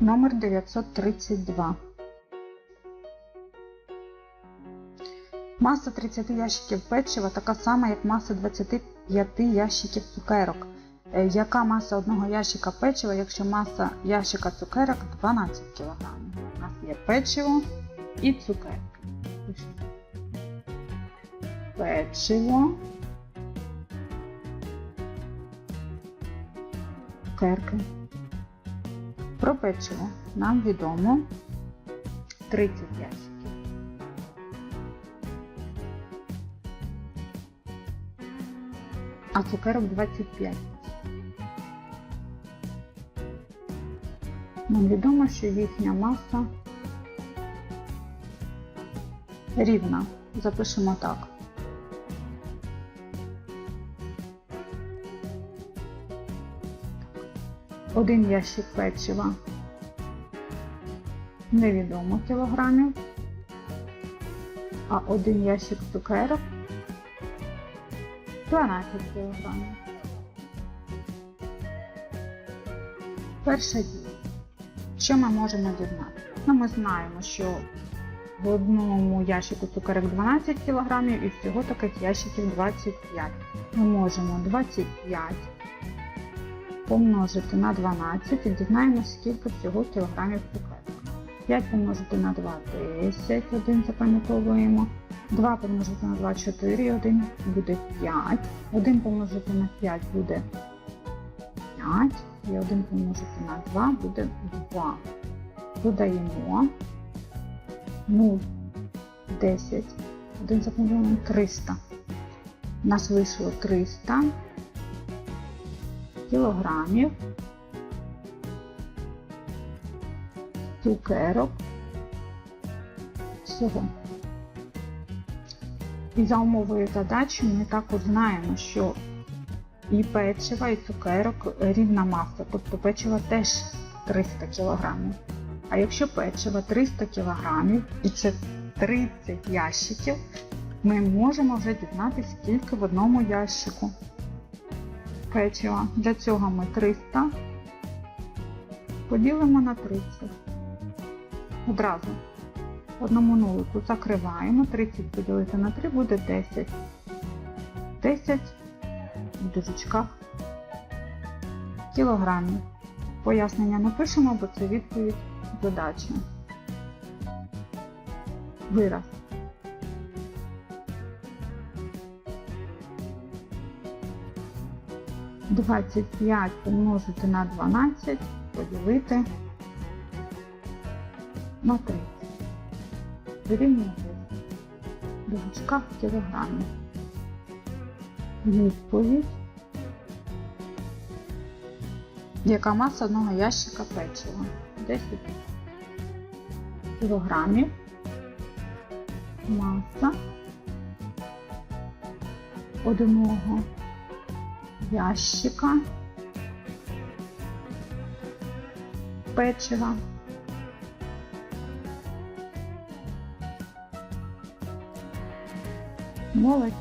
Номер 932. Маса 30 ящиків печива така сама, як маса 25 ящиків цукерок. Е, Яка маса одного ящика печива, якщо маса ящика цукерок 12 кг? У нас є печиво і цукерки. Печиво. Цукерки. Про печиво нам відомо 30 ящиків. А цукерок 25. Нам відомо, що їхня маса рівна. Запишемо так. Один ящик печива невідомо кілограмів, а один ящик цукерок 12 кілограмів. Перша дія. Що ми можемо дізнати? Ну, ми знаємо, що в одному ящику цукерок 12 кг і всього таких ящиків 25. Ми можемо 25 помножити на 12 і дізнаємося, скільки всього кілограмів цукерок. 5 помножити на 2 10, 1 запам'ятовуємо. 2 помножити на 2 4, 1 буде 5. 1 помножити на 5 буде 5. І 1 помножити на 2 буде 2. Додаємо 0, 10, 1 запам'ятовуємо 300. У нас вийшло 300 кілограмів цукерок всього. І за умовою задачі ми також знаємо, що і печива, і цукерок рівна маса, тобто печива теж 300 кг. А якщо печива 300 кг і це 30 ящиків, ми можемо вже дізнатися, скільки в одному ящику печива. Для цього ми 300 поділимо на 30. Одразу одному нулику закриваємо, 30 поділити на 3 буде 10. 10 в дужечках кілограмів. Пояснення напишемо, бо це відповідь задачі. Вираз. Двадцять п'ять помножити на 12 поділити на 30. Дорівнює 10. В дужечках кілограмів. Відповідь. Яка маса одного ящика печива? 10 кілограмів. Маса одного ящика печива. Молодці.